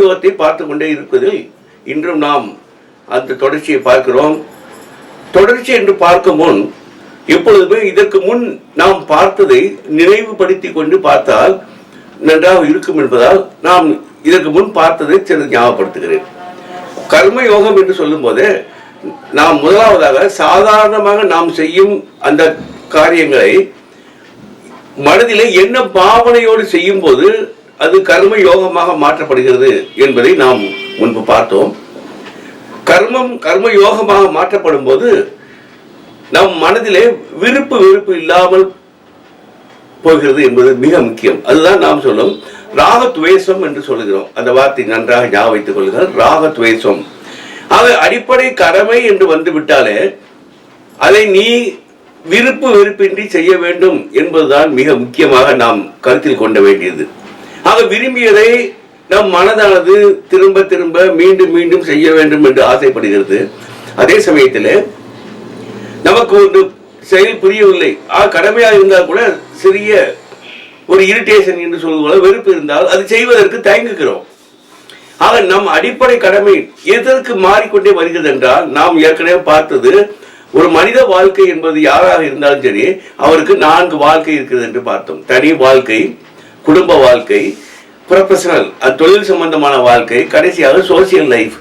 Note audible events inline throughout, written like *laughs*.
தொடர்பாக பார்த்து கொண்டே இருப்பதில் இன்றும் நாம் அந்த தொடர்ச்சியை பார்க்கிறோம். தொடர்ச்சி என்று பார்க்கும் முன் எப்பொழுதுமே இதற்கு முன் நாம் பார்த்ததை நினைவுபடுத்தி கொண்டு பார்த்தால் நன்றாக இருக்கும் என்பதால் நாம் இதற்கு முன் பார்த்ததை சிறிது ஞாபகப்படுத்துகிறேன். கர்ம யோகம் என்று சொல்லும்போது நாம் முதலாவதாக சாதாரணமாக நாம் செய்யும் அந்த காரியங்களை மனதிலே என்ன பாவனையோடு செய்யும் போது அது கர்ம யோகமாக மாற்றப்படுகிறது என்பதை நாம் முன்பு பார்த்தோம். கர்மம் கர்ம யோகமாக மாற்றப்படும் போது நம் மனதிலே விருப்பு வெறுப்பு இல்லாமல் போகிறது என்பது மிக முக்கியம். அதுதான் நாம் சொல்லும் ராகத்வேஷம் என்று சொல்லுகிறோம். அந்த வார்த்தை நன்றாக ஞாபகம் வைத்துக் கொள்ளுங்கள். ராகத்வேஷம். ஆக அடிப்படை கடமை என்று வந்துவிட்டாலே அதை நீ விருப்பு வெறுப்பின்றி செய்ய வேண்டும் என்பதுதான் மிக முக்கியமாக நாம் கருத்தில் கொண்ட வேண்டியது. ஆக விரும்பியதை நம் மனதானது திரும்ப திரும்ப மீண்டும் மீண்டும் செய்ய வேண்டும் என்று ஆசைப்படுகிறது. அதே சமயத்தில் நமக்கு ஒரு செயல் புரியவில்லை. ஆ கடமையாக இருந்தால் கூட சிறிய ஒரு இரிட்டேஷன் என்று சொல்லுவோம் வெறுப்பு இருந்தால் அது செய்வதற்கு தயங்குகிறோம். ஆக நம் அடிப்படை கடமை எதற்கு மாறிக்கொண்டே வருகிறது என்றால் நாம் ஏற்கனவே பார்த்தது ஒரு மனித வாழ்க்கை என்பது யாராக இருந்தாலும் சரி அவருக்கு நான்கு வாழ்க்கை இருக்கிறது என்று பார்த்தோம். தனி வாழ்க்கை குடும்ப வாழ்க்கை ப்ரொஃபஷனல் தொழில் சம்பந்தமான வாழ்க்கை கடைசியாக சோசியல் லைஃப்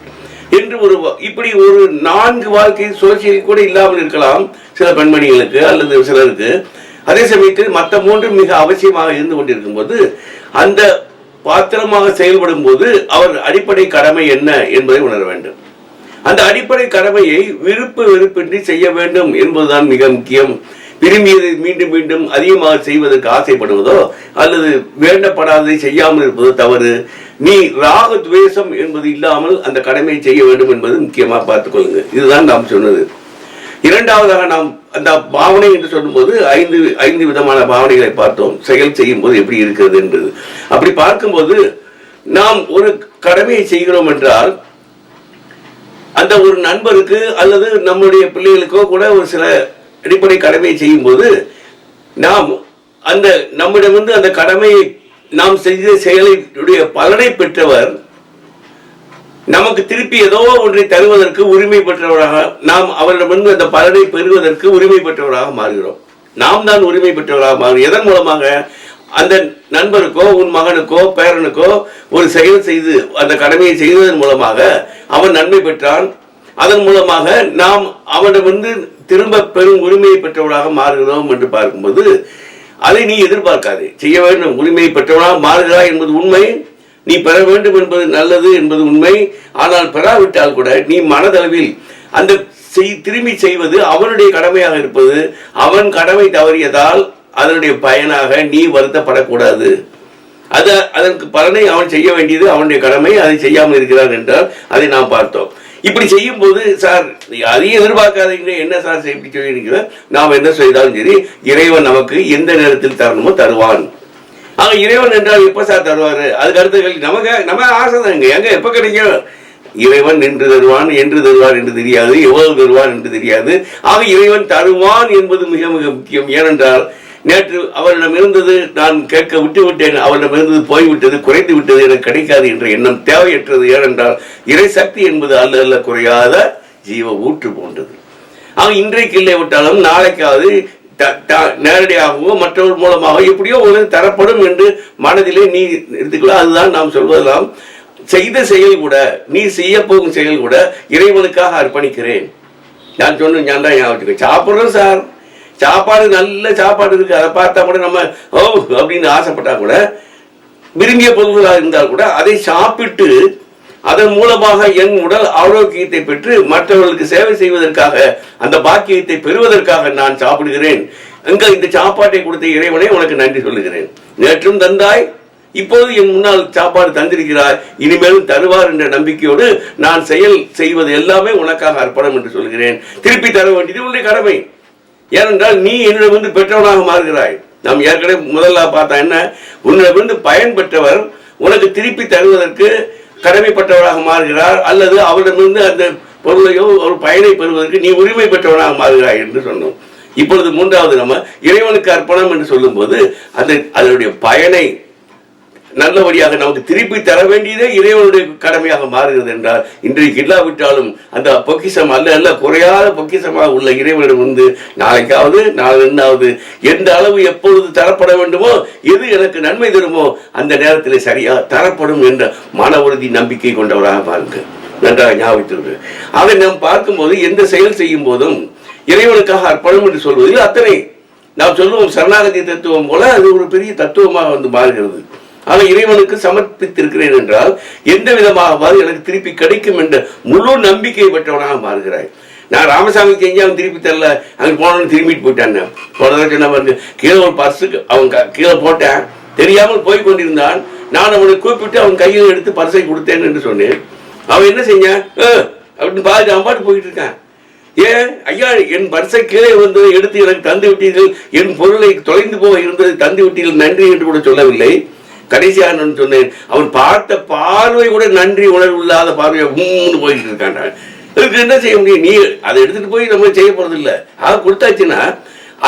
என்று ஒரு இப்படி ஒரு நான்கு வாழ்க்கை சோசியல் கூட இல்லாமல் இருக்கலாம் சில பெண்மணிகளுக்கு அல்லது சிலருக்கு. அதே சமயத்தில் மற்ற மூன்றும் மிக அவசியமாக இருந்து கொண்டிருக்கும் போது அந்த பாத்திரமாக செயல்படும் போது அவர் அடிப்படை கடமை என்ன என்பதை உணர வேண்டும். அந்த அடிப்படை கடமையை விருப்பு வெறுப்பின்றி செய்ய வேண்டும் என்பதுதான் மிக முக்கியம். விரும்பியதை மீண்டும் மீண்டும் அதிகமாக செய்வதற்கு ஆசைப்படுவதோ அல்லது வேண்டப்படாததை செய்யாமல் இருப்பதோ தவறு. நீ ராக துவேஷம் என்பது இல்லாமல் அந்த கடமையை செய்ய வேண்டும் என்பது முக்கியமாக பார்த்துக்கொள்ளுங்க இதுதான் நாம் சொன்னது. இரண்டாவதாக நாம் அந்த பாவனை என்று சொல்லும்போது ஐந்து ஐந்து விதமான பாவனைகளை பார்த்தோம். செயல் செய்யும் போது எப்படி இருக்கிறது என்றது அப்படி பார்க்கும்போது நாம் ஒரு கடமையை செய்கிறோம் என்றால் அந்த ஒரு நண்பருக்கு அல்லது நம்முடைய பிள்ளைகளுக்கோ கூட ஒரு சில அடிப்படை கடமையை செய்யும் போது நாம் அந்த நம்மிடமிருந்து அந்த கடமையை நாம் செய்த செயலினுடைய பலனை பெற்றவர் நமக்கு திருப்பி ஏதோ ஒன்றை தருவதற்கு உரிமை பெற்றவராக நாம் அவரிடமிருந்து அந்த பலனை பெறுவதற்கு உரிமை பெற்றவராக மாறுகிறோம். நாம் தான் உரிமை பெற்றவராக மாறுகிறோம். எதன் மூலமாக? அந்த நண்பருக்கோ உன் மகனுக்கோ பேரனுக்கோ ஒரு செயல் செய்து அந்த கடமையை செய்ததன் மூலமாக அவன் நன்மை பெற்றான். அதன் மூலமாக நாம் அவனிடமிருந்து திரும்ப பெரும் உரிமையை பெற்றவளாக மாறுகிறோம் என்று பார்க்கும்போது அதை நீ எதிர்பார்க்காதே. செய்ய வேண்டும். உரிமையை பெற்றவனாக மாறுகிறாய் என்பது உண்மை. நீ பெற வேண்டும் என்பது நல்லது என்பது உண்மை. ஆனால் பெறாவிட்டால் கூட நீ மனதளவில் அந்த செய் திரும்பி செய்வது அவனுடைய கடமையாக இருப்பது. அவன் கடமை தவறியதால் அதனுடைய பயனாக நீ வருத்தப்படக்கூடாது. அது அதற்கு பலனை அவன் செய்ய வேண்டியது அவனுடைய கடமை. அதை செய்யாமல் இருக்கிறான் என்றால் அதை நாம் பார்த்தோம். இப்படி செய்யும் போது சார் அதையும் எதிர்பார்க்காதீங்க. என்ன சார் இப்படி சொல்லியிருக்கிற நாம் என்ன செய்தாலும் சரி இறைவன் நமக்கு எந்த நேரத்தில் தரணுமோ தருவான். ஆக இறைவன் என்றால் எப்போ சார் தருவார்? அதுக்கு அடுத்த கேள்வி நமக்கு நம்ம ஆசை தாங்க எங்க எப்ப கிடைக்கும்? இறைவன் என்று தருவான் என்று தருவார் என்று தெரியாது எவ்வளவு தருவான் என்று தெரியாது. ஆக இறைவன் தருவான் என்பது மிக மிக முக்கியம். ஏனென்றால் நேற்று அவரிடம் இருந்தது நான் கேட்க விட்டு விட்டேன் அவரிடம் இருந்தது போய்விட்டது குறைந்து விட்டது எனக்கு கிடைக்காது என்ற எண்ணம் தேவையற்றது. ஏனென்றால் இறை சக்தி என்பது அல்ல அல்ல குறையாத ஜீவ ஊற்று போன்றது. அவன் இன்றைக்கு இல்லை விட்டாலும் நாளைக்காவது நேரடியாகவோ மற்றவர் மூலமாக எப்படியோ ஒரு தரப்படும் என்று மனதிலே நீ எடுத்துக்கலாம் அதுதான் நாம் சொல்வதெல்லாம். செய்த செயல் கூட நீ செய்ய போகும் செயல் கூட இறைவனுக்காக அர்ப்பணிக்கிறேன். நான் சொன்ன ஞான் தான் ஞாபகம் வச்சுக்கோ. சார். சாப்பாடு நல்ல சாப்பாடு இருக்கு. அதை பார்த்தா கூட நம்ம ஓ அப்படின்னு ஆசைப்பட்டா கூட விரும்பிய பொருள்களாக இருந்தால் கூட அதை சாப்பிட்டு அதன் மூலமாக என் உடல் ஆரோக்கியத்தை பெற்று மற்றவர்களுக்கு சேவை செய்வதற்காக அந்த பாக்கியத்தை பெறுவதற்காக நான் சாப்பிடுகிறேன். அங்க இந்த சாப்பாட்டை கொடுத்த இறைவனை உனக்கு நன்றி சொல்லுகிறேன். நேற்றும் தந்தாய் இப்போது என் முன்னால் சாப்பாடு தந்திருக்கிறாய். இனிமேலும் தருவார் என்ற நம்பிக்கையோடு நான் செயல் செய்வது எல்லாமே உனக்காக அர்ப்பணம் என்று சொல்கிறேன் திருப்பி தர வேண்டியது உன்னுடைய கடமை. ஏனென்றால் நீ என்னிடமிருந்து பெற்றவனாக மாறுகிறாய். நாம் ஏற்கனவே முதல்ல பார்த்தா என்ன? உன்னிடமிருந்து பயன் பெற்றவர் உனக்கு திருப்பி தருவதற்கு கடமைப்பட்டவராக மாறுகிறார் அல்லது அவரிடமிருந்து அந்த பொருளையோ ஒரு பயனை பெறுவதற்கு நீ உரிமை பெற்றவனாக மாறுகிறாய் என்று சொன்னோம். இப்பொழுது மூன்றாவது நம்ம இறைவனுக்கு அர்ப்பணம் என்று சொல்லும்போது அந்த அதனுடைய பயனை நல்லபடியாக நமக்கு திருப்பி தர வேண்டியதே இறைவனுடைய கடமையாக மாறுகிறது என்றால் இன்றைக்கு இல்லாவிட்டாலும் அந்த பொக்கிஷம் அல்ல அல்ல குறையாத பொக்கிசமாக உள்ள இறைவனிடம் வந்து நாளைக்காவது நாளை என்னாவது எந்த அளவு எப்பொழுது தரப்பட வேண்டுமோ எது எனக்கு நன்மை தருமோ அந்த நேரத்தில் சரியா தரப்படும் என்ற மன உறுதி நம்பிக்கை கொண்டவராக பாருங்க நன்றாக ஞாபகத்திற்கு. அதை நாம் பார்க்கும்போது எந்த செயல் செய்யும் போதும் இறைவனுக்காக அர்ப்பணம் என்று சொல்வதில் அத்தனை. நாம் சொல்லுவோம் சரணாகதி தத்துவம் போல அது ஒரு பெரிய தத்துவமாக வந்து மாறுகிறது. ஆனால் இறைவனுக்கு சமர்ப்பித்திருக்கிறேன் என்றால் எந்த விதமாகவாது எனக்கு திருப்பி கிடைக்கும் என்ற முழு நம்பிக்கை பெற்றவனாக மாறுகிறாய். நான் ராமசாமி செஞ்சு அவன் திருப்பி தரல. அங்கே போனவன் திரும்பிட்டு போயிட்டான். போன என்ன சொன்ன கீழே ஒரு பர்ஸுக்கு அவன் கீழே போட்டேன். தெரியாமல் போய் கொண்டிருந்தான். நான் அவனை கூப்பிட்டு அவன் கையில் எடுத்து பர்சை கொடுத்தேன் என்று சொன்னேன். அவன் என்ன செஞ்சான்? ஆ அப்படின்னு பாதி அவன் பாட்டு போயிட்டு இருக்கான். ஏன்? ஐயா என் பர்சை கீழே வந்து எடுத்து எனக்கு தந்து விட்டீர்கள் என் பொருளை தொலைந்து போக இருந்ததை தந்து விட்டீர்கள் நன்றி என்று கூட சொல்லவில்லை. கடைசியாக நான் சொன்னேன் அவன் பார்த்த பார்வை கூட நன்றி உணர்வு இல்லாத பார்வையை உம்னு போயிட்டு இருக்கான் இதுக்கு என்ன செய்ய முடியும்? நீ அதை எடுத்துட்டு போய் நம்ம செய்ய போறது இல்லை ஆக கொடுத்தாச்சுன்னா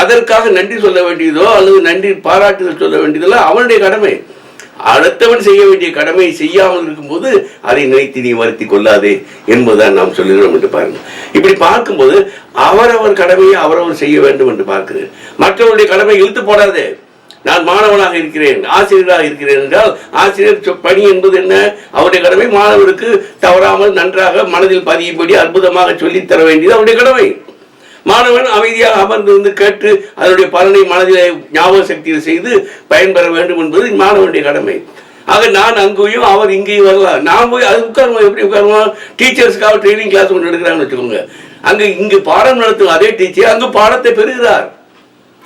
அதற்காக நன்றி சொல்ல வேண்டியதோ அல்லது நன்றி பாராட்டுதல் சொல்ல வேண்டியதோ அவனுடைய கடமை. அடுத்தவன் செய்ய வேண்டிய கடமையை செய்யாமல் இருக்கும்போது அதை நினைத்து நீ வருத்தி கொள்ளாதே என்பதுதான் நாம் சொல்லுகிறோம் என்று பாருங்க. இப்படி பார்க்கும்போது அவரவர் கடமையை அவரவர் செய்ய வேண்டும் என்று பார்க்குது. மற்றவருடைய கடமை இழுத்து போடாதே. நான் மாணவனாக இருக்கிறேன் ஆசிரியராக இருக்கிறேன் என்றால் ஆசிரியர் சொ- பணி என்பது என்ன? அவருடைய கடமை மாணவருக்கு தவறாமல் நன்றாக மனதில் பதியும்படி அற்புதமாக சொல்லித் தர வேண்டியது அவருடைய கடமை. மாணவன் அமைதியாக அமர்ந்திருந்து கேட்டு அதனுடைய பலனை மனதிலே ஞாபக சக்தியில் செய்து பயன்பெற வேண்டும் என்பது மாணவனுடைய கடமை. ஆக நான் அங்கேயும் அவர் இங்கேயும் வரலாம். நான் போய் அது உட்காருவோம் எப்படி உட்காருவோம் டீச்சர்ஸ்க்காக ட்ரைனிங் கிளாஸ் ஒன்று எடுக்கிறாங்கன்னு வச்சுக்கோங்க. அங்கே இங்கு பாடம் நடத்தும் அதே டீச்சர் அங்கு பாடத்தை பெறுகிறார்.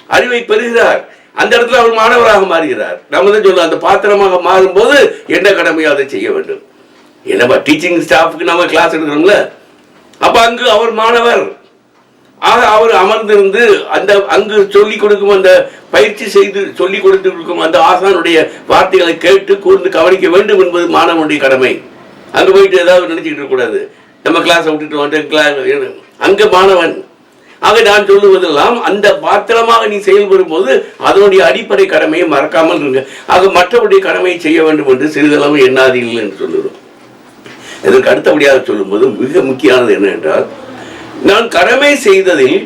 அறிவை பெறுகிறார். அந்த இடத்துல அவர் மாணவராக மாறுகிறார். நம்ம தான் சொல்லுவோம் அந்த பாத்திரமாக மாறும்போது என்ன கடமையோ அதை செய்ய வேண்டும். என்னப்பா டீச்சிங் ஸ்டாஃப்க்கு நம்ம கிளாஸ் எடுக்கிறோம்ல? அப்ப அங்கு அவர் மாணவர். ஆக அவர் அமர்ந்திருந்து அந்த அங்கு சொல்லிக் கொடுக்கும் அந்த பயிற்சி செய்து சொல்லிக் கொடுத்து கொடுக்கும் அந்த ஆசானுடைய வார்த்தைகளை கேட்டு கூர்ந்து கவனிக்க வேண்டும் என்பது மாணவனுடைய கடமை. அங்கே போயிட்டு ஏதாவது நினைச்சுக்கிட்டு இருக்கக்கூடாது. நம்ம கிளாஸை விட்டுட்டு வந்துட்டு கிளாஸ் அங்க மாணவன். ஆக நான் சொல்லுவதெல்லாம் அந்த பாத்திரமாக நீ செயல்படும் போது அதனுடைய அடிப்படை கடமையை மறக்காமல் இருங்க. ஆக மற்றவருடைய கடமையை செய்ய வேண்டும் என்று சிறிதளவு எண்ணாதீர்கள் என்று சொல்லுகிறோம். இதற்கு அடுத்தபடியாக சொல்லும்போது மிக முக்கியமானது என்ன என்றால் நான் கடமை செய்ததில்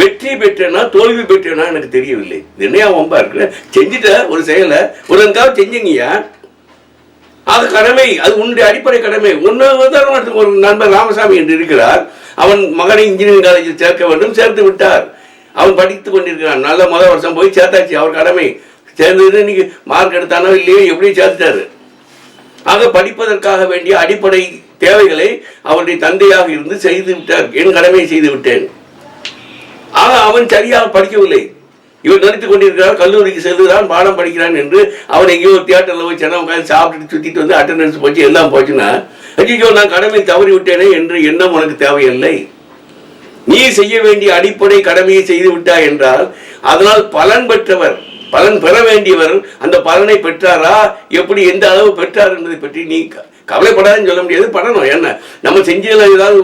வெற்றி பெற்றேனா தோல்வி பெற்றேனா எனக்கு தெரியவில்லை. என்னையா ஒம்பா இருக்கு செஞ்சுட்ட ஒரு செயலை ஒருங்காவது செஞ்சீங்கய்யா? அது கடமை அது உன்னுடைய அடிப்படை கடமை. ஒன்று ஒரு நண்பர் ராமசாமி என்று இருக்கிறார். அவன் மகனை இன்ஜினியரிங் காலேஜில் சேர்க்க வேண்டும் சேர்த்து விட்டார். அவன் படித்துக் கொண்டிருக்கிறான். நல்ல முதல் வருஷம் போய் சேர்த்தாச்சு. அவர் கடமை. சேர்ந்தது இன்னைக்கு மார்க் எடுத்தானோ இல்லையோ எப்படியும் சேர்த்துட்டாரு. ஆக படிப்பதற்காக வேண்டிய அடிப்படை தேவைகளை அவருடைய தந்தையாக இருந்து செய்து விட்டார். என் கடமையை செய்து விட்டேன். ஆக அவன் சரியாக படிக்கவில்லை. இவன் நினைத்துக் கொண்டிருக்கிறான் கல்லூரிக்கு செல்லுகிறான் பாடம் படிக்கிறான் என்று அவன் எங்கேயோ தியேட்டரில் தியேட்டர்ல போய் சென்னை உட்காந்து சாப்பிட்டுட்டு சுத்திட்டு வந்து அட்டண்டன்ஸ் போச்சு. எல்லாம் போச்சுன்னா ஐயோ நான் கடமை தவறி விட்டேனே என்று எண்ணம் உனக்கு தேவையில்லை. நீ செய்ய வேண்டிய அடிப்படை கடமையை செய்து விட்டாய் என்றால் அதனால் பலன் பெற்றவர் பலன் பெற வேண்டியவர் அந்த பலனை பெற்றாரா? எப்படி எந்த அளவு பெற்றார் என்பதை பற்றி நீ கவலைப்படாதுன்னு சொல்ல முடியாது. பண்ணணும். என்ன? நம்ம செஞ்சதுல ஏதாவது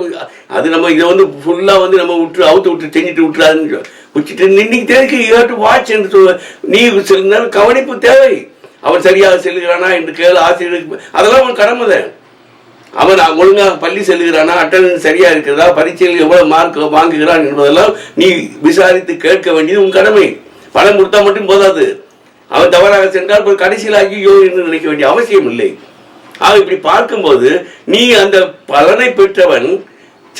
அது நம்ம இதை வந்து ஃபுல்லா வந்து நம்ம விட்டு அவுத்து விட்டு செஞ்சுட்டு விட்டுறாதுன்னு சொல். விட்டுட்டு இன்னைக்கு தேவைக்கு யூ டு வாட்ச் என்று சொல்ல நீ சில நேரம் கவனிப்பு தேவை. அவன் சரியாக செல்கிறானா என்று கேள் ஆசிரியருக்கு அதெல்லாம் அவன் கடமை தான். அவன் ஒழுங்காக பள்ளி செல்கிறானா அட்டண்டன்ஸ் சரியா இருக்கிறதா பரீட்சையில் எவ்வளவு மார்க் வாங்குகிறான் என்பதெல்லாம் நீ விசாரித்து கேட்க வேண்டியது உன் கடமை. பணம் கொடுத்தா மட்டும் போதாது. அவன் தவறாக சென்றால் போய் கடைசியில் ஐயோ என்று நினைக்க வேண்டிய அவசியம் இல்லை. ஆக இப்படி பார்க்கும்போது நீ அந்த பலனை பெற்றவன்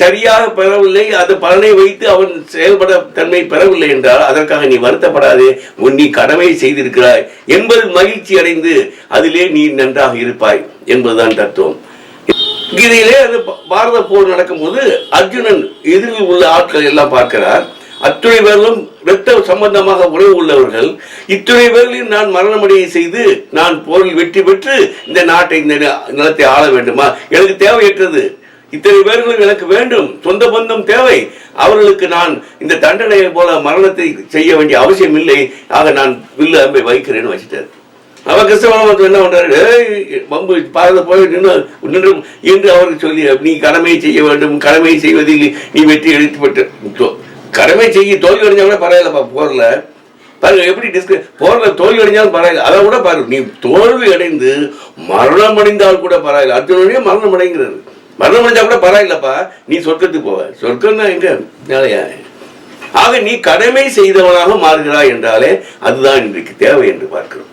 சரியாக பெறவில்லை அந்த பலனை வைத்து அவன் செயல்பட தன்மை பெறவில்லை என்றால் அதற்காக நீ வருத்தப்படாதே உன் நீ கடமை செய்திருக்கிறாய் என்பது மகிழ்ச்சி அடைந்து அதிலே நீ நன்றாக இருப்பாய் என்பதுதான் தத்துவம். கீதையிலே அது பாரத போர் நடக்கும்போது அர்ஜுனன் எதிரில் உள்ள ஆட்கள் எல்லாம் பார்க்கிறார். அத்துணை பேர்களும் இரத்த சம்பந்தமாக உறவு உள்ளவர்கள் இத்துணை பேர்களையும் நான் மரணமடைய செய்து நான் போரில் வெற்றி பெற்று இந்த நாட்டை இந்த நிலத்தை ஆள வேண்டுமா? எனக்கு தேவையற்றது. இத்தனை பேர்களும் எனக்கு வேண்டும். சொந்த பந்தம் தேவை. அவர்களுக்கு நான் இந்த தண்டனையை போல மரணத்தை செய்ய வேண்டிய அவசியம் இல்லை. ஆக நான் வில்லு அம்பை வைக்கிறேன்னு வச்சுட்டார் அவர் கிறிஸ்தவன் என்ன பண்றாரு? பம்பு பாத போய் நின்று நின்று என்று அவருக்கு சொல்லி நீ கடமையை செய்ய வேண்டும். கடமையை செய்வதில் நீ வெற்றி அளித்து கடமை செய்ய தோல்வி அடைஞ்சவங்க பரவாயில்லப்பா போர்ல. பாருங்க எப்படி டிஸ்க போரில் தோல்வி அடைஞ்சாலும் பரவாயில்ல. அதை கூட பாருங்க நீ தோல்வி அடைந்து மரணம் அடைந்தால் கூட பரவாயில்ல. அர்ஜுனனே மரணம் அடைங்கிறது மரணம் அடைஞ்சா கூட பரவாயில்லப்பா. நீ சொர்க்கத்துக்கு போவ. சொர்க்கம்னா எங்க? மேலையா ஆக நீ கடமை செய்தவனாக மாறுகிறாய் என்றாலே அதுதான் இன்றைக்கு தேவை என்று பார்க்கிறோம்.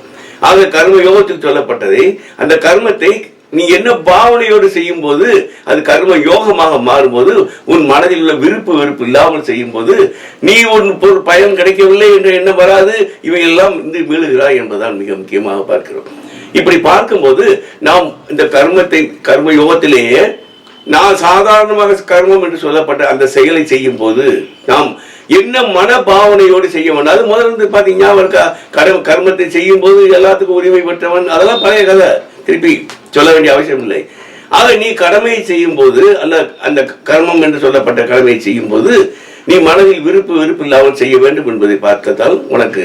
ஆக கர்ம யோகத்தில் சொல்லப்பட்டதை அந்த கர்மத்தை நீ என்ன பாவனையோடு செய்யும் போது அது கர்ம யோகமாக மாறும்போது உன் மனதில் உள்ள விருப்பு வெறுப்பு இல்லாமல் செய்யும் போது நீ உன் பொருள் பயன் கிடைக்கவில்லை என்ற எண்ணம் வராது இவையெல்லாம் இன்று மீளுகிறாய் என்பதுதான் மிக முக்கியமாக பார்க்கிறோம். இப்படி பார்க்கும்போது நாம் இந்த கர்மத்தை கர்ம யோகத்திலேயே நான் சாதாரணமாக கர்மம் என்று சொல்லப்பட்ட அந்த செயலை செய்யும் போது நாம் என்ன மன பாவனையோடு செய்ய வேண்டும்? அது முதல்ல இருந்து பாத்தீங்கன்னா இருக்கா கர்ம கர்மத்தை செய்யும் போது எல்லாத்துக்கும் உரிமை பெற்றவன். அதெல்லாம் பழைய கதை. திருப்பி சொல்ல வேண்டிய அவசியம் இல்லை. ஆக நீ கடமையை செய்யும் போது அந்த அந்த கர்மம் என்று சொல்லப்பட்ட கடமையை செய்யும் போது நீ மனதில் விருப்பு விருப்பு இல்லாமல் செய்ய வேண்டும் என்பதை பார்த்ததால் உனக்கு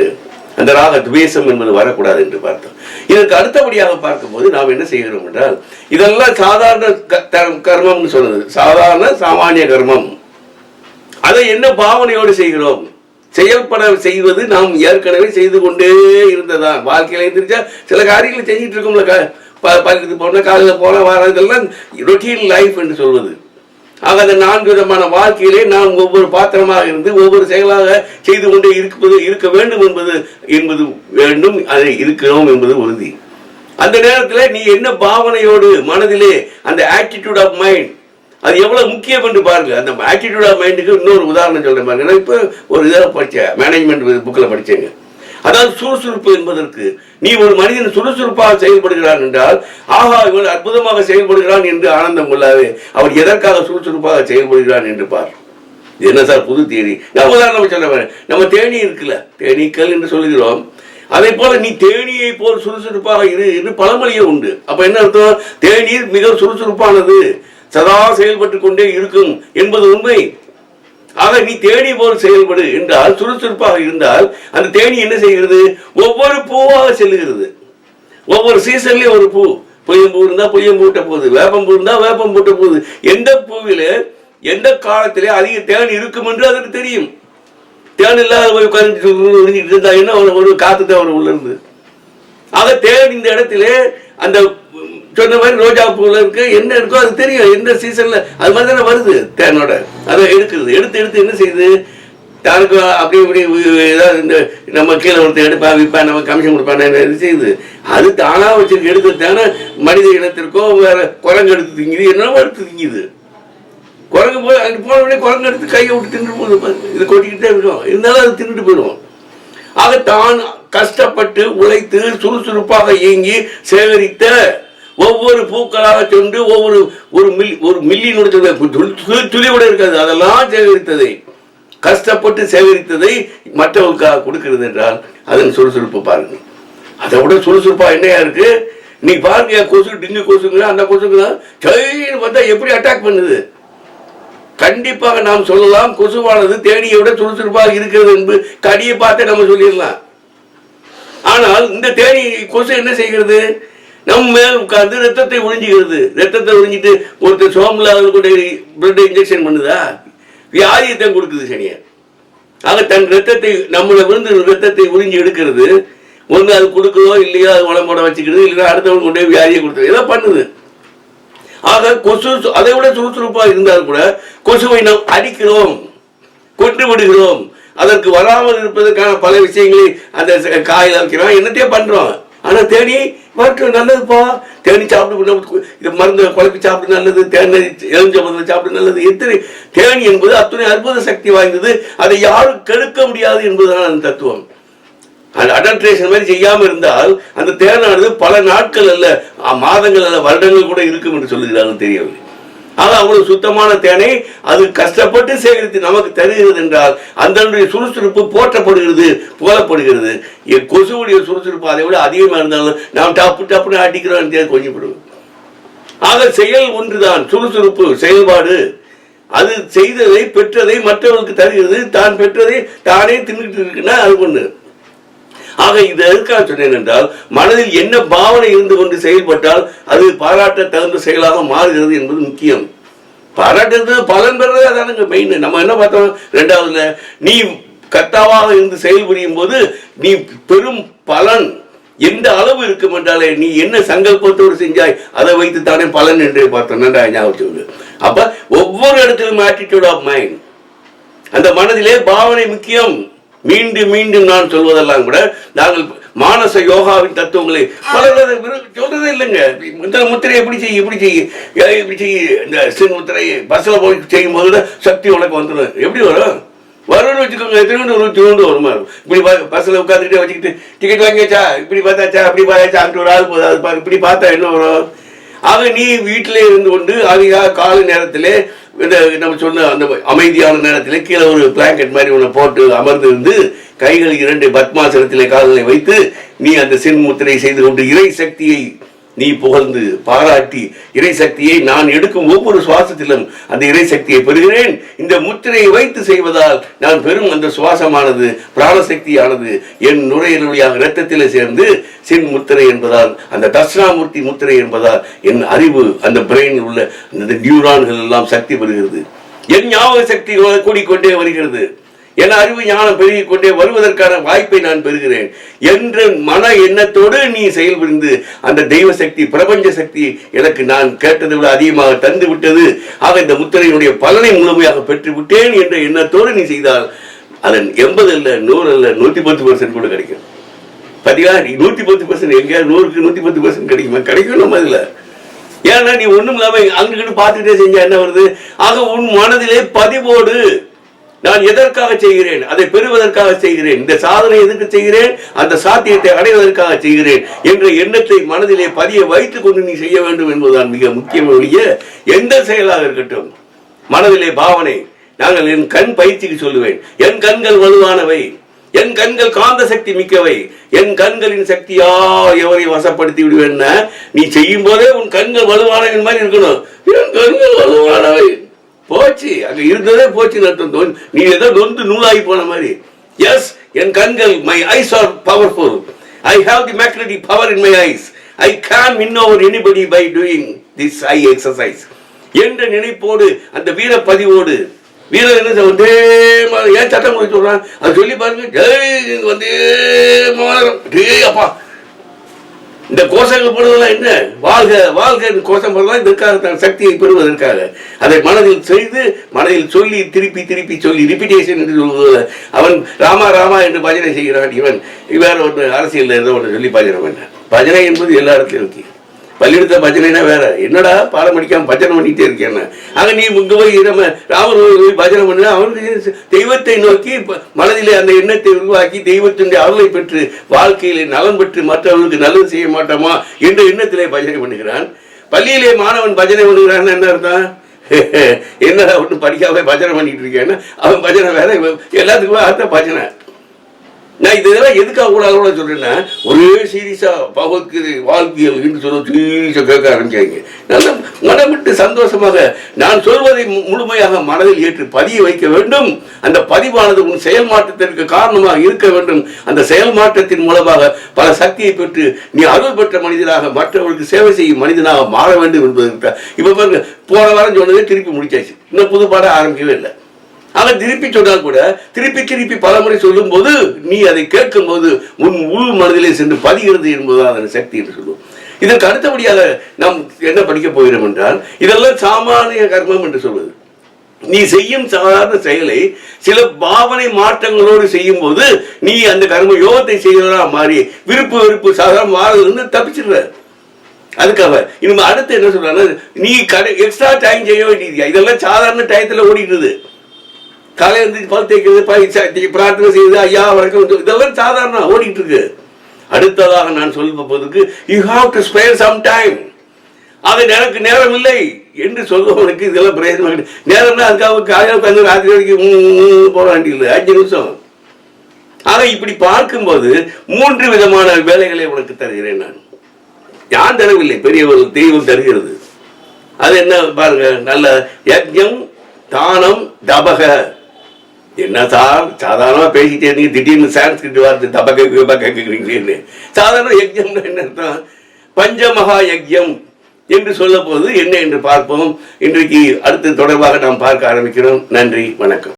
அந்த ராக துவேஷம் என்பது வரக்கூடாது என்று பார்த்தோம். இதற்கு அடுத்தபடியாக பார்க்கும்போது நாம் என்ன செய்கிறோம் என்றால் இதெல்லாம் சாதாரண க- த- கர்மம்னு சொன்னது சாதாரண சாமானிய கர்மம். அதை என்ன பாவனையோடு செய்கிறோம்? செயல்பட செய்வது நாம் ஏற்கனவே செய்து கொண்டே இருந்ததா வாழ்க்கையில இருந்துச்சா சில காரியங்களை செஞ்சுட்டு இருக்கோம்ல க- பள்ளிக்கு போன காலையில் போன வர இதெல்லாம் ரொட்டீன் லைஃப் என்று சொல்வது. ஆக அந்த நான்கு விதமான வாழ்க்கையிலே நாம் ஒவ்வொரு பாத்திரமாக இருந்து ஒவ்வொரு செயலாக செய்து கொண்டே இருப்பது இருக்க வேண்டும் என்பது என்பது வேண்டும். அதை இருக்கிறோம் என்பது உறுதி. அந்த நேரத்தில் நீ என்ன பாவனையோடு மனதிலே அந்த ஆட்டிடியூட் ஆஃப் மைண்ட் அது எவ்வளவு முக்கியம் என்று பாருங்க. அந்த ஆட்டிடியூட் ஆஃப் மைண்டுக்கு இன்னொரு உதாரணம் சொல்ற பாருங்க. நான் இப்போ ஒரு இதில் படித்தேன் மேனேஜ்மெண்ட் புக்கில் படிச்சேங்க. அதாவது சுறுசுறுப்பு என்பதற்கு நீ ஒரு மனிதன் சுறுசுறுப்பாக செயல்படுகிறான் என்றால் ஆஹா இவன் அற்புதமாக செயல்படுகிறான் என்று ஆனந்தம் கொள்ளாது. அவர் எதற்காக சுறுசுறுப்பாக செயல்படுகிறான் என்று பார். இது என்ன சார் புது தேனி? நான் உதாரணம் சொல்ல நம்ம தேனி இருக்குல்ல தேனீக்கள் என்று சொல்லுகிறோம். அதே போல நீ தேனியை போல் சுறுசுறுப்பாக இரு என்று பழமொழியே உண்டு. அப்ப என்ன அர்த்தம்? தேநீர் மிக சுறுசுறுப்பானது. சதா செயல்பட்டு கொண்டே இருக்கும் என்பது உண்மை. ஆக நீ தேனி போல் செயல்படு என்றால் சுறுசுறுப்பாக இருந்தால் அந்த தேனி என்ன செய்கிறது? ஒவ்வொரு பூவாக செல்லுகிறது. ஒவ்வொரு சீசன்லயும் ஒரு பூ. பொய்யம்பூ இருந்தா பொய்யம் பூட்ட போகுது வேப்பம்பூ இருந்தா வேப்பம் பூட்ட போகுது. எந்த பூவில எந்த காலத்திலே அதிக தேன் இருக்கும் என்று அதற்கு தெரியும். தேன் இல்லாத போய் உட்கார்ந்து இருந்தா என்ன ஒரு காத்து தான் உள்ள இருந்து? ஆக தேன் இந்த இடத்திலே அந்த சொன்ன மாதிரி ரோஜா பூவில் இருக்கு. என்ன இருக்கோ அது தெரியும். எந்த சீசனில் அது மாதிரி தானே வருது தேனோட. அதை எடுக்கிறது. எடுத்து எடுத்து என்ன செய்யுது? யாருக்கு அப்படி இப்படி ஏதாவது இந்த நம்ம கீழே ஒருத்தர் எடுப்பான் விற்பான் நம்ம கமிஷன் கொடுப்பான் இது செய்யுது? அது தானாக வச்சிருக்க. எடுத்து தானே மனித இனத்திற்கோ வேற குரங்கு எடுத்து திங்குது. என்னவோ எடுத்து திங்குது. குரங்கு போய் அங்கே போன உடனே குரங்கு எடுத்து கையை விட்டு தின்னுட்டு போகுது. இது கொட்டிக்கிட்டே இருக்கும். இருந்தாலும் அது தின்னுட்டு போயிடும். ஆக தான் கஷ்டப்பட்டு உழைத்து சுறுசுறுப்பாக இயங்கி சேகரித்த ஒவ்வொரு பூக்களாக சென்று ஒவ்வொரு ஒரு மில்லி ஒரு மில்லியனோட துளி- கூட இருக்காது. அதெல்லாம் சேகரித்ததை கஷ்டப்பட்டு சேகரித்ததை மற்றவர்களுக்காக கொடுக்கிறது என்றால் அதன் சுறுசுறுப்பு பாருங்க அதை விட சுறுசுறுப்பா என்னையா இருக்கு? நீ பாருங்க கொசு டிங்கு கொசுங்க அந்த கொசுங்களா? சைன்னு பார்த்தா எப்படி அட்டாக் பண்ணுது? கண்டிப்பாக நாம் சொல்லலாம் கொசுவானது தேனியை விட சுறுசுறுப்பாக இருக்கிறது என்று கடியை பார்த்து நம்ம சொல்லிடலாம். ஆனால் இந்த தேனி கொசு என்ன செய்கிறது? நம் மேல் உட்கார்ந்து ரத்தத்தை உறிஞ்சுகிறது ரத்தத்தை உறிஞ்சிட்டு ஒருத்தர் சோமில் கூட பிளட் இன்ஜெக்ஷன் பண்ணுதா? வியாதியத்தை கொடுக்குது சனியை. ஆக தன் ரத்தத்தை நம்மளை விருந்து ரத்தத்தை உறிஞ்சி எடுக்கிறது. ஒன்று அது கொடுக்குதோ இல்லையோ அது உடம்போட வச்சுக்கிறது. இல்லைன்னா அடுத்தவங்க கொண்டு போய் வியாதியை கொடுத்துரு ஏதோ பண்ணுது. ஆக கொசு அதை விட சுறுசுறுப்பா இருந்தால் கூட கொசுவை நாம் அடிக்கிறோம். கொண்டு விடுகிறோம். அதற்கு வராமல் இருப்பதற்கான பல விஷயங்களை அந்த காயில் வைக்கிறோம் என்னத்தையே பண்றோம். ஆனால் தேனி வரட்டும் நல்லதுப்பா. தேனி சாப்பிட்டு இது மருந்து குழப்பி சாப்பிட்டு நல்லது தேனை எழுஞ்ச மருந்து சாப்பிடு நல்லது. எத்தனை தேனி என்பது அத்துணை அற்புத சக்தி வாய்ந்தது. அதை யாரும் கெடுக்க முடியாது என்பதுதான் அந்த தத்துவம். அந்த அடல்ட்ரேஷன் மாதிரி செய்யாமல் இருந்தால் அந்த தேனானது பல நாட்கள் அல்ல மாதங்கள் அல்ல வருடங்கள் கூட இருக்கும் என்று சொல்லுகிறார்கள் தெரியவில்லை. ஆக அவ்வளவு சுத்தமான தேனை அது கஷ்டப்பட்டு சேகரித்து நமக்கு தருகிறது என்றால் அந்த சுறுசுறுப்பு போற்றப்படுகிறது புகழப்படுகிறது. கொசுவுடைய சுறுசுறுப்பு அதை விட அதிகமாக இருந்தாலும் நாம் டப்பு டப்புன்னு அடிக்கிறோம் கொஞ்சம் விடுவோம் ஆக செயல் ஒன்றுதான் சுறுசுறுப்பு செயல்பாடு. அது செய்ததை பெற்றதை மற்றவர்களுக்கு தருகிறது. தான் பெற்றதை தானே தின்னுட்டு இருக்குன்னா அது ஒன்று ஆக இது எதுக்காக சொன்னேன் என்றால் மனதில் என்ன பாவனை இருந்து கொண்டு செயல்பட்டால் அது பாராட்ட தகுந்த செயலாக மாறுகிறது என்பது முக்கியம். பாராட்டுறது பலன் பெறது அதானுங்க மெயின் நம்ம என்ன பார்த்தோம்? ரெண்டாவதுல நீ கத்தாவாக இருந்து செயல்புரியும் போது நீ பெரும் பலன் எந்த அளவு இருக்கும் என்றாலே நீ என்ன சங்கல்பத்தோடு செஞ்சாய் அதை வைத்து தானே பலன் என்று பார்த்தோம். நன்றா ஞாபகம் சொல்லு. அப்ப ஒவ்வொரு இடத்திலும் ஆட்டிடியூட் ஆஃப் மைண்ட் அந்த மனதிலே பாவனை முக்கியம். மீண்டும் மீண்டும் நான் சொல்வதெல்லாம் கூட நாங்கள் மானச யோகாவின் தத்துவங்களை பலர் சொல்றதே இல்லைங்க. முத்திரை முத்திரை எப்படி செய்ய இப்படி செய்ய இப்படி செய்ய இந்த சின் முத்திரையை பஸ்ஸில் போய் செய்யும் போது சக்தி உனக்கு வந்துடும் எப்படி வரும்? வரும்னு வச்சுக்கோங்க திருவண்டு ஒரு திருவண்டு வருமா? இப்படி பஸ்ஸில் உட்காந்துக்கிட்டே வச்சுக்கிட்டு டிக்கெட் வாங்கியாச்சா? இப்படி பார்த்தாச்சா? அப்படி பார்த்தாச்சா? அங்கிட்டு ஒரு ஆள் பாரு இப்படி பார்த்தா என்ன வரும்? ஆக நீ வீட்டிலே இருந்து கொண்டு அதிகா காலை நேரத்திலே இந்த நம்ம சொன்ன அந்த அமைதியான நேரத்திலே கீழே ஒரு பிளாங்கெட் மாதிரி ஒன்று போட்டு அமர்ந்து இருந்து கைகள் இரண்டு பத்மாசனத்திலே கால்களை வைத்து நீ அந்த சின் முத்திரை செய்து கொண்டு இறை சக்தியை நீ புகழ்ந்து பாராட்டி இறை சக்தியை நான் எடுக்கும் ஒவ்வொரு சுவாசத்திலும் அந்த இறை சக்தியை பெறுகிறேன். இந்த முத்திரையை வைத்து செய்வதால் நான் பெறும் அந்த சுவாசமானது பிராணசக்தியானது என் நுரையீரல் வழியாக சேர்ந்து சின் முத்திரை என்பதால் அந்த தட்சிணாமூர்த்தி முத்திரை என்பதால் என் அறிவு அந்த பிரெயினில் உள்ள அந்த நியூரான்கள் எல்லாம் சக்தி பெறுகிறது. என் ஞாபக சக்தி கூடிக்கொண்டே வருகிறது. என் அறிவு ஞானம் பெருகிக் கொண்டே வருவதற்கான வாய்ப்பை நான் பெறுகிறேன். என்ற மன எண்ணத்தோடு நீ செயல்புரிந்து அந்த தெய்வ சக்தி பிரபஞ்ச சக்தி எனக்கு நான் கேட்டதை விட அதிகமாக தந்து விட்டது. ஆக இந்த முத்திரையினுடைய பலனை முழுமையாக பெற்று விட்டேன் என்ற எண்ணத்தோடு நீ செய்தால் அதன் எண்பது அல்ல நூறு அல்ல நூத்தி பத்து பர்சன்ட் கூட கிடைக்கும். பாத்தீங்களா? நீ நூத்தி பத்து பர்சன்ட் எங்கேயாவது நூறுக்கு நூத்தி பத்து பர்சன்ட் கிடைக்குமா? கிடைக்கும் நம்ம இதுல. ஏன்னா நீ ஒண்ணும் இல்லாம அங்கிட்டு பார்த்துக்கிட்டே செஞ்சா என்ன வருது? ஆக உன் மனதிலே பதிவோடு நான் எதற்காக செய்கிறேன்? அதை பெறுவதற்காக செய்கிறேன். இந்த சாதனை எதுக்கு செய்கிறேன்? அந்த சாத்தியத்தை அடைவதற்காக செய்கிறேன் என்ற எண்ணத்தை மனதிலே பதிய வைத்துக் கொண்டு நீ செய்ய வேண்டும் என்பதுதான் மிக முக்கியமான எந்த செயலாக இருக்கட்டும் மனதிலே பாவனை நாங்கள் என் கண் பயிற்சிக்கு சொல்லுவேன். என் கண்கள் வலுவானவை என் கண்கள் காந்த சக்தி மிக்கவை என் கண்களின் சக்தியா எவரை வசப்படுத்தி விடுவேன் நீ செய்யும் போதே உன் கண்கள் வலுவானவன் மாதிரி இருக்கணும். என் கண்கள் வலுவானவை. போச்சு. அங்க இருந்ததே போச்சு அர்த்தம் நீ ஏதோ நொந்து நூலாகி போன மாதிரி. எஸ் என் கண்கள் my eyes are powerful I have the magnetic power in my eyes I can win over anybody by doing this I exercise என்ற நினைப்போடு அந்த வீர பதிவோடு வீரர் என்ன செய்ய மாதிரி ஏன் சட்டம் முடிச்சு சொல்றான்? அது சொல்லி பாருங்க ஜெய் வந்தே மாதரம் டேய் அப்பா. இந்த கோஷங்கள் போடுவதெல்லாம் என்ன? வாழ்க வாழ்க கோஷம் போடுறதெல்லாம் இதற்காக தன் சக்தியை பெறுவதற்காக. அதை மனதில் செய்து மனதில் சொல்லி திருப்பி திருப்பி சொல்லி ரிப்பிட்டேஷன் என்று சொல்வது அவன் ராமா ராமா என்று பஜனை செய்கிறான் இவன். இவ்வாறு ஒன்று அரசியல் ஏதோ ஒன்று சொல்லி பஜனை பண்ண பஜனை என்பது எல்லா இருக்கு பள்ளியிடத்த பஜனைனா வேற. என்னடா பாடம் படிக்காம பஜனை பண்ணிட்டே இருக்கேன் ஆக நீ இங்க போய் நம்ம ராமர் போய் பஜனை பண்ண அவனுக்கு தெய்வத்தை நோக்கி ப- மனதிலே அந்த எண்ணத்தை உருவாக்கி தெய்வத்தினுடைய அருளை பெற்று வாழ்க்கையிலே நலம் பெற்று மற்றவர்களுக்கு நல்லது செய்ய மாட்டோமா என்ற எண்ணத்திலே பஜனை பண்ணுகிறான். பள்ளியிலே மாணவன் பஜனை பண்ணுகிறான்னு என்ன அர்த்தம்? *laughs* என்னடா ஒன்றும் படிக்காம பஜனை பண்ணிட்டு இருக்கேன்னா? அவன் பஜனை வேற எல்லாத்துக்குமே அர்த்தம் பஜனை. நான் இதெல்லாம் எதுக்காக கூட கூட சொல்றேன்னா ஒரே சீரியஸா பகவத்கீதை வாழ்வியல் என்று சொல்ல சீரியஸா கேட்க ஆரம்பிச்சாங்க நல்ல மனம் விட்டு சந்தோஷமாக நான் சொல்வதை மு- முழுமையாக மனதில் ஏற்று பதிய வைக்க வேண்டும். அந்த பதிவானது உன் செயல் மாற்றத்திற்கு காரணமாக இருக்க வேண்டும். அந்த செயல் மாற்றத்தின் மூலமாக பல சக்தியை பெற்று நீ அருள் பெற்ற மனிதனாக மற்றவர்களுக்கு சேவை செய்யும் மனிதனாக மாற வேண்டும் என்பதற்கு இப்ப பாருங்க போன வாரம் சொன்னதே திருப்பி முடிச்சாச்சு. இன்னும் புது பாடம் ஆரம்பிக்கவே இல்லை. அவர் திருப்பி சொன்னால் கூட திருப்பி திருப்பி பலமுறை சொல்லும் போது நீ அதை கேட்கும் போது உன் உள் மனதிலே சென்று பதிகிறது என்பதுதான் அதன் சக்தி என்று சொல்லுவோம். இதற்கு அடுத்தபடியாக நாம் என்ன படிக்க போகிறோம் என்றால் இதெல்லாம் சாமானிய கர்மம் என்று சொல்வது. நீ செய்யும் சாதாரண செயலை சில பாவனை மாற்றங்களோடு செய்யும் போது நீ அந்த கர்ம யோகத்தை செய்கிறதா மாறி விருப்பு வெறுப்பு சாதாரண மாறுதலிருந்து தப்பிச்சிடுற. அதுக்காக இனிமே அடுத்து என்ன சொல்றாங்க நீ கடை எக்ஸ்ட்ரா டைம் செய்ய வேண்டியது இதெல்லாம் சாதாரண டயத்துல ஓடிடுது. காலையில இருந்து பல் தேய்க்கிறது பயிற்சி பிரார்த்தனை செய்யுது ஐயா வணக்கம் இதெல்லாம் சாதாரண ஓடிட்டு இருக்கு. அடுத்ததாக நான் சொல்லுவதற்கு you have to spare some time அது எனக்கு நேரம் இல்லை என்று சொல்பவனுக்கு இதெல்லாம் பிரயோஜனம் கிடையாது. நேரம்னா அதுக்காக காலையில் உட்காந்து ராத்திரி வரைக்கும் ம், ம், போக அஞ்சு நிமிஷம். ஆக இப்படி பார்க்கும்போது மூன்று விதமான வேலைகளை உனக்கு தருகிறேன் நான். யான் தரவில்லை? பெரியவர்கள் தெய்வம் தருகிறது. அது என்ன? பாருங்க நல்ல யஜ்யம் தானம் தபக. என்ன சார் சாதாரணமா பேசிட்டே இருந்தீங்க திடீர்னு சான்ஸ்கிரிட் வார்த்தை தபக விபக கேட்குறீங்களேன்னு சாதாரண யஜ்ஞம்னா என்ன அர்த்தம்? பஞ்சமகா யஜ்யம் என்று சொல்ல போது என்ன என்று பார்ப்போம். இன்றைக்கு அடுத்து தொடர்பாக நாம் பார்க்க ஆரம்பிக்கிறோம். நன்றி வணக்கம்.